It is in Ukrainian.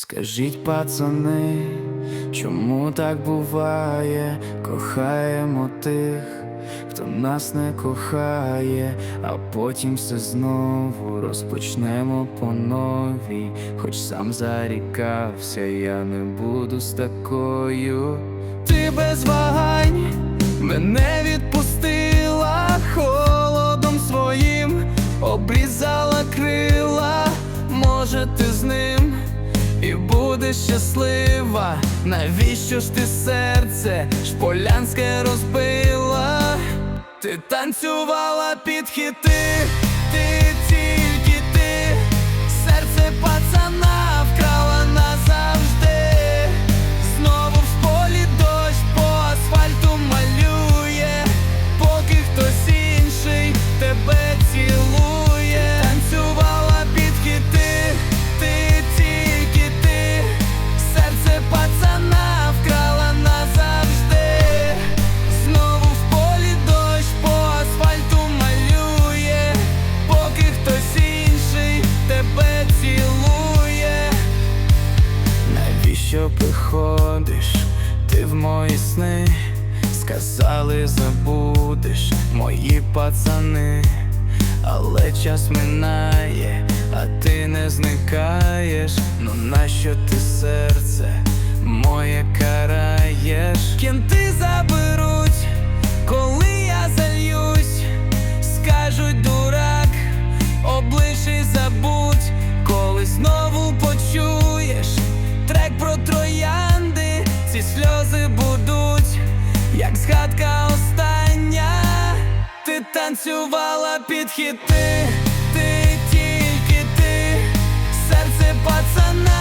Скажіть, пацани, чому так буває? Кохаємо тих, хто нас не кохає, а потім все знову розпочнемо по новій. Хоч сам зарікався, я не буду з такою. Ти без вагань мене відпустила холодом своїм, обрізала крила, може ти з ним і будеш щаслива. Навіщо ж ти серце шполянське розбила? Ти танцювала під хіти, Приходиш ти в мої сни? Сказали, забудеш мої пацани, але час минає, а ти не зникаєш. Ну нащо ти серце моє караєш? Кінти ці сльози будуть, як згадка остання. Ти танцювала під хіти, ти тільки ти, серце пацана